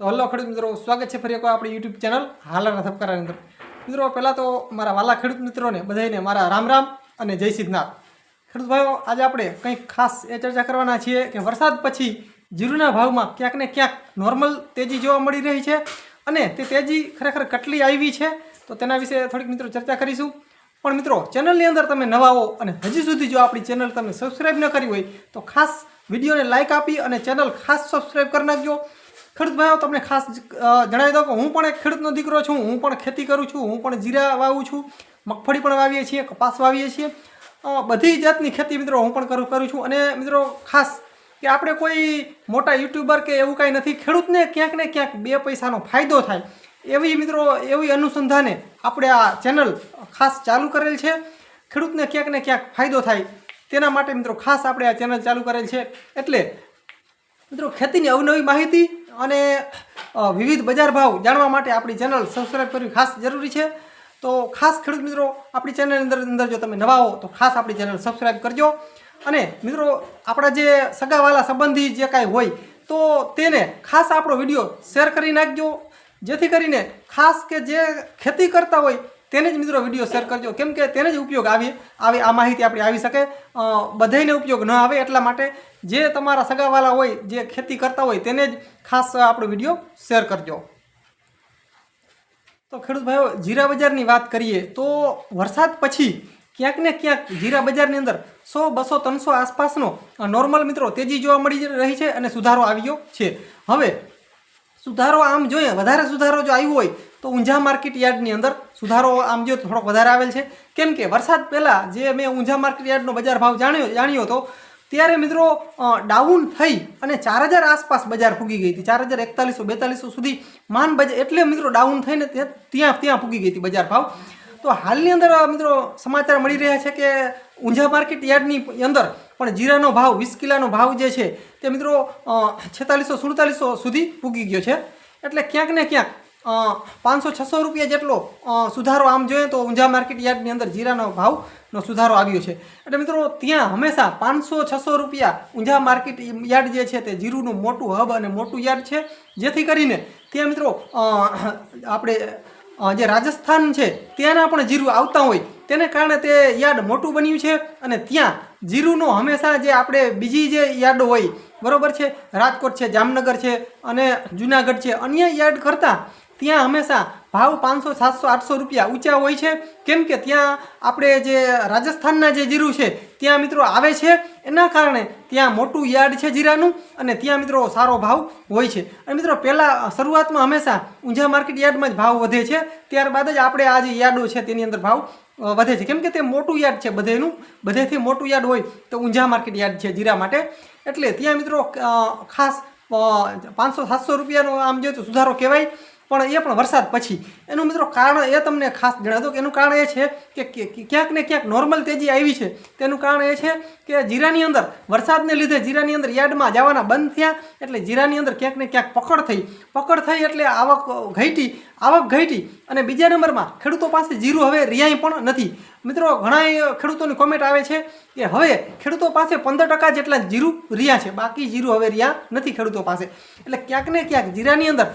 તો હલો ખેડૂત મિત્રો, સ્વાગત છે ફરી એકવાર આપણી યુટ્યુબ ચેનલ હાલાના ધબકારાની અંદર. મિત્રો, પહેલાં તો મારા વાલા ખેડૂત મિત્રોને બધાને મારા રામ રામ અને જય સિદ્ધનાથ. ખેડૂત ભાઈઓ, આજે આપણે કંઈક ખાસ એ ચર્ચા કરવાના છીએ કે વરસાદ પછી જીરુના ભાવમાં ક્યાંક ને ક્યાંક નોર્મલ તેજી જોવા મળી રહી છે અને તે તેજી ખરેખર કેટલી આવી છે, તો તેના વિશે થોડીક મિત્રો ચર્ચા કરીશું. પણ મિત્રો ચેનલની અંદર તમે નવા હો અને હજી સુધી જો આપણી ચેનલ તમે સબસ્ક્રાઈબ ન કરી હોય, તો ખાસ વિડીયોને લાઇક આપી અને ચેનલ ખાસ સબસ્ક્રાઈબ કરી નાખજો. ખેડૂત ભાઈઓ, તમને ખાસ જણાવી દઉં કે હું પણ એક ખેડૂતનો દીકરો છું, હું પણ ખેતી કરું છું, હું પણ જીરા વાવું છું, મગફળી પણ વાવીએ છીએ, કપાસ વાવીએ છીએ. બધી જાતની ખેતી મિત્રો હું પણ કરું કરું છું. અને મિત્રો ખાસ કે આપણે કોઈ મોટા યુટ્યુબર કે એવું કાંઈ નથી, ખેડૂતને ક્યાંક ને ક્યાંક બે પૈસાનો ફાયદો થાય. એવી મિત્રો, એવી અનુસંધાને આપણે આ ચેનલ ખાસ ચાલુ કરેલ છે. ખેડૂતને ક્યાંક ને ક્યાંક ફાયદો થાય. તેના માટે મિત્રો ખાસ આપણે આ ચેનલ ચાલુ કરેલ છે. એટલે મિત્રો ખેતીની અવનવી માહિતી અને વિવિધ બજાર ભાવ જાણવા માટે આપણી ચેનલ સબસ્ક્રાઈબ કરવી ખાસ જરૂરી છે. તો ખાસ ખેડૂત મિત્રો, આપણી ચેનલની અંદર અંદર જો તમે નવા હો, તો ખાસ આપણી ચેનલ સબસ્ક્રાઈબ કરજો. અને મિત્રો, આપણા જે સગાવાલા સંબંધી જે કાંઈ હોય, તો તેને ખાસ આપણો વીડિયો શેર કરી નાખજો. જેથી કરીને ખાસ કે જે ખેતી કરતા હોય તેને જ મિત્રો વીડિયો શેર કરજો. કેમ કે તેને જ ઉપયોગ આવે આવે આ માહિતી આપણી આવી શકે. બધાને ઉપયોગ ન આવે એટલા માટે જે તમારા સગાવાલા હોય, જે ખેતી કરતા હોય, તેને જ ખાસ આપણો વીડિયો શેર કરજો. તો ખેડૂત ભાઈઓ, જીરા બજારની વાત કરીએ તો વરસાદ પછી ક્યાંક ને ક્યાંક જીરા બજારની અંદર સો, બસો, ત્રણસો આસપાસનો નોર્મલ મિત્રો તેજી જોવા મળી રહી છે અને સુધારો આવ્યો છે. હવે સુધારો આમ જોઈએ, વધારે સુધારો જો આવ્યો હોય તો ઊંઝા માર્કેટ યાર્ડની અંદર સુધારો આમ જો થોડોક વધારે આવેલ છે. કેમ કે વરસાદ પહેલાં જે મેં ઊંઝા માર્કેટ યાર્ડનો બજાર ભાવ જાણ્યો જાણ્યો હતો, ત્યારે મિત્રો ડાઉન થઈ અને ચાર હજાર આસપાસ બજાર ફૂગી ગઈ હતી. ચાર હજાર એકતાલીસો બેતાલીસો સુધી માન બજાર એટલે મિત્રો ડાઉન થઈને ત્યાં ત્યાં ફૂગી ગઈ હતી બજાર ભાવ. તો હાલની અંદર મિત્રો, સમાચાર મળી રહ્યા છે કે ઊંઝા માર્કેટ યાર્ડની અંદર પણ જીરાનો ભાવ, વીસ કિલાનો ભાવ જે છે તે મિત્રો છેતાલીસો સુડતાલીસો સુધી ફૂગી ગયો છે. એટલે ક્યાંક ને ક્યાંક પાંચસો, છસો રૂપિયા જેટલો સુધારો આમ જોઈએ તો ઊંઝા માર્કેટ યાર્ડની અંદર જીરાનો ભાવનો સુધારો આવ્યો છે. એટલે મિત્રો, ત્યાં હંમેશા પાંચસો, છસો રૂપિયા ઊંઝા માર્કેટ યાર્ડ જે છે તે જીરુનું મોટું હબ અને મોટું યાર્ડ છે. જેથી કરીને ત્યાં મિત્રો આપણે જે રાજસ્થાન છે ત્યાંના પણ જીરું આવતા હોય. તેને કારણે તે યાર્ડ મોટું બન્યું છે અને ત્યાં જીરુનો હંમેશા જે આપણે બીજી જે યાર્ડ હોય, બરોબર છે? રાજકોટ છે, જામનગર છે અને જુનાગઢ છે. અન્ય યાર્ડ કરતાં ત્યાં હંમેશા ભાવ પાંચસો, સાતસો, આઠસો રૂપિયા ઊંચા હોય છે. કેમ કે ત્યાં આપણે જે રાજસ્થાનના જે જીરું છે, ત્યાં મિત્રો આવે છે. એના કારણે ત્યાં મોટું યાર્ડ છે જીરાનું અને ત્યાં મિત્રો સારો ભાવ હોય છે. અને મિત્રો પહેલાં શરૂઆતમાં હંમેશા ઊંઝા માર્કેટ યાર્ડમાં જ ભાવ વધે છે. ત્યારબાદ જ આપણે આ જે યાર્ડો છે તેની અંદર ભાવ વધે છે. કેમ કે તે મોટું યાર્ડ છે બધેનું. બધેથી મોટું યાર્ડ હોય તો ઊંઝા માર્કેટ યાર્ડ છે જીરા માટે. એટલે ત્યાં મિત્રો ખાસ પાંચસો, સાતસો રૂપિયાનો આમ જોઈએ તો સુધારો કહેવાય. પણ એ પણ વરસાદ પછી. એનું મિત્રો કારણ એ તમને ખાસ જણાવી દઉં કે એનું કારણ એ છે કે ક્યાંક ને ક્યાંક નોર્મલ તેજી આવી છે. તેનું કારણ એ છે કે જીરાની અંદર, વરસાદને લીધે જીરાની અંદર યાર્ડમાં જવાના બંધ થયા, એટલે જીરાની અંદર ક્યાંક ને ક્યાંક પકડ થઈ. પકડ થઈ એટલે આવક ઘટી આવક ઘટી અને બીજા નંબરમાં ખેડૂતો પાસે જીરું હવે રિયાય પણ નથી. મિત્રો ઘણા ખેડૂતોની કોમેન્ટ આવે છે કે હવે ખેડૂતો પાસે પંદર ટકા જેટલા જીરું રિયા છે. બાકી જીરું હવે રિયા નથી ખેડૂતો પાસે. એટલે ક્યાંક ને ક્યાંક જીરાની અંદર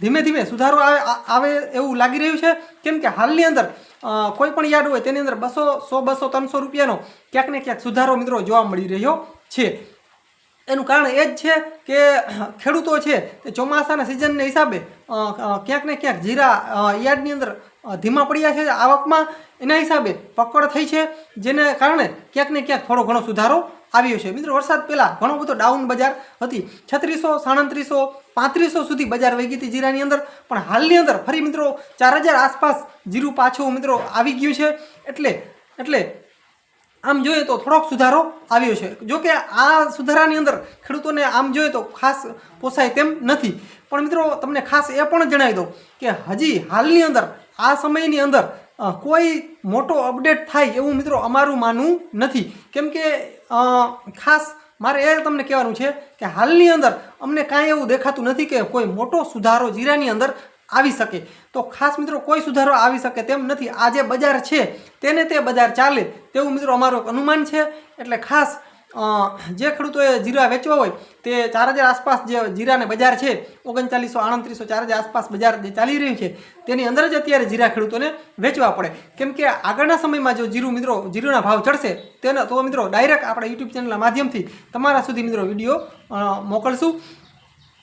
ધીમે ધીમે સુધારો આવે આવે એવું લાગી રહ્યું છે. કેમ કે હાલની અંદર કોઈ પણ યાર્ડ હોય તેની અંદર બસો, સો, બસો, ત્રણસો રૂપિયાનો ક્યાંક ને ક્યાંક સુધારો મિત્રો જોવા મળી રહ્યો છે. એનું કારણ એ જ છે કે ખેડૂતો છે તે ચોમાસાના સિઝનને હિસાબે ક્યાંક ને ક્યાંક જીરા યાર્ડની અંદર ધીમા પડ્યા છે, આવકમાં એના હિસાબે પકડ થઈ છે, જેને કારણે ક્યાંક ને ક્યાંક થોડો ઘણો સુધારો આવ્યો છે. મિત્રો, વરસાદ પહેલાં ઘણો બધો ડાઉન બજાર હતી. છત્રીસો, સાડત્રીસો, પાંત્રીસો સુધી બજાર વહી ગઈ હતી જીરાની અંદર. પણ હાલની અંદર ફરી મિત્રો ચાર હજાર આસપાસ જીરું પાછું મિત્રો આવી ગયું છે. એટલે એટલે આમ જોઈએ તો થોડોક સુધારો આવ્યો છે. જો કે આ સુધારાની અંદર ખેડૂતોને આમ જોઈએ તો ખાસ પોસાય તેમ નથી. પણ મિત્રો, તમને ખાસ એ પણ જણાવી દઉં કે હજી હાલની અંદર, આ સમયની અંદર કોઈ મોટો અપડેટ થાય એવું મિત્રો અમારું માનવું નથી. કેમ કે ખાસ મારે એ તમને કહેવાનું છે કે હાલની અંદર અમને કાંઈ એવું દેખાતું નથી કે કોઈ મોટો સુધારો જીરાની અંદર આવી શકે. તો ખાસ મિત્રો કોઈ સુધારો આવી શકે તેમ નથી. આ જે બજાર છે, તેને તે બજાર ચાલે તેવું મિત્રો અમારું અનુમાન છે. એટલે ખાસ જે ખેડૂતોએ જીરા વેચવા હોય તે ચાર હજાર આસપાસ જે જીરાને બજાર છે, ઓગણચાલીસો આડત્રીસો ચાર હજાર આસપાસ બજાર જે ચાલી રહ્યું છે, તેની અંદર જ અત્યારે જીરા ખેડૂતોને વેચવા પડે. કેમ કે આગળના સમયમાં જો જીરું મિત્રો, જીરુના ભાવ ચડશે, તેનો તો મિત્રો ડાયરેક્ટ આપણે યુટ્યુબ ચેનલના માધ્યમથી તમારા સુધી મિત્રો વીડિયો મોકલશું.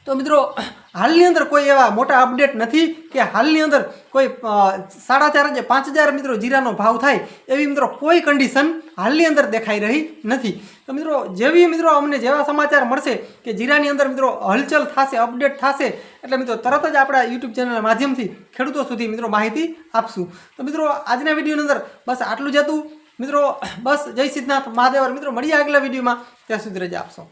તો મિત્રો, હાલની અંદર કોઈ એવા મોટા અપડેટ નથી કે હાલની અંદર કોઈ સાડા ચાર હજાર પાંચ હજાર મિત્રો જીરાનો ભાવ થાય એવી મિત્રો કોઈ કન્ડિશન હાલની અંદર દેખાઈ રહી નથી. તો મિત્રો, જેવી મિત્રો અમને જેવા સમાચાર મળશે કે જીરાની અંદર મિત્રો હલચલ થશે અપડેટ થશે, એટલે મિત્રો તરત જ આપણા યુટ્યુબ ચેનલના માધ્યમથી ખેડૂતો સુધી મિત્રો માહિતી આપશું. તો મિત્રો, આજના વિડીયોની અંદર બસ આટલું જ હતું. મિત્રો, બસ જય સિદ્ધનાથ મહાદેવર. મિત્રો, મળીએ આગલા વિડીયોમાં. ત્યાં સુધી રજા આપશો.